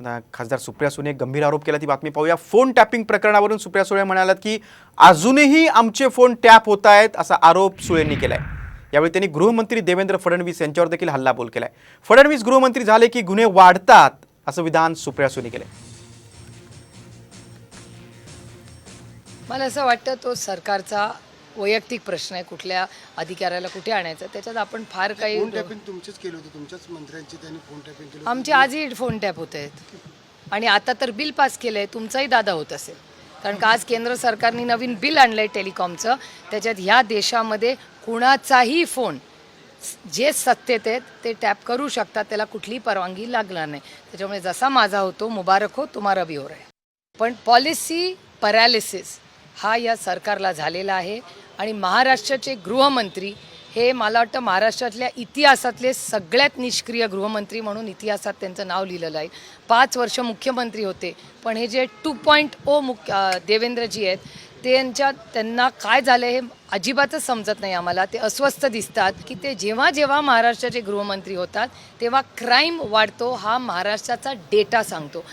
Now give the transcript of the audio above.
खासदार सुप्रिया सुने गंभीर आरोप केला ती बातमी पाहूया. फोन टॅपिंग प्रकरणावरून सुप्रिया सुळे म्हणाल्यात की अजूनही आमचे फोन टॅप होत आहेत असा आरोप सुळेंनी केलाय. यावेळी त्यांनी गृहमंत्री देवेंद्र फडणवीस यांच्यावर देखील हल्लाबोल केलाय. फडणवीस गृहमंत्री झाले की गुन्हे वाढतात असं विधान सुप्रिया सुने केलंय. मला असं वाटतं तो सरकारचा वैयक्तिक प्रश्न आहे कुठल्या अधिकाऱ्याला कुठे आणायचं त्याच्यात आपण फार काही फोन टॅपिंग तुमचेच केले होते तुमच्याच मंत्र्यांची त्यांनी फोन टॅपिंग केली. आमचे आजही फोन टॅप होत आहेत. आणि आता तर बिल पास केलं आहे तुमचाही दादा होत असेल. कारण का आज केंद्र सरकारने नवीन बिल आणलं आहे टेलिकॉमचं त्याच्यात ह्या देशामध्ये कुणाचाही फोन जे सत्तेत आहेत ते टॅप करू शकतात त्याला कुठलीही परवानगी लागणार नाही. त्याच्यामुळे जसा माझा होतो मुबारक हो तुम्हारा भी हो रहा है. पण पॉलिसी पॅरालिसिस हा या सरकारला झालेला आहे. आणि महाराष्ट्राचे गृहमंत्री हे मला वाटतं महाराष्ट्रातल्या इतिहासातले सगळ्यात निष्क्रिय गृहमंत्री म्हणून इतिहासात त्यांचं नाव लिहिलेलं आहे. पाच वर्ष मुख्यमंत्री होते पण हे जे टू पॉईंट ओ मुख्य देवेंद्रजी आहेत त्यांच्या त्यांना काय झालं हे अजिबातच समजत नाही आम्हाला. ते अस्वस्थ दिसतात की ते जेव्हा जेव्हा महाराष्ट्राचे गृहमंत्री होतात तेव्हा क्राईम वाढतो हा महाराष्ट्राचा डेटा सांगतो.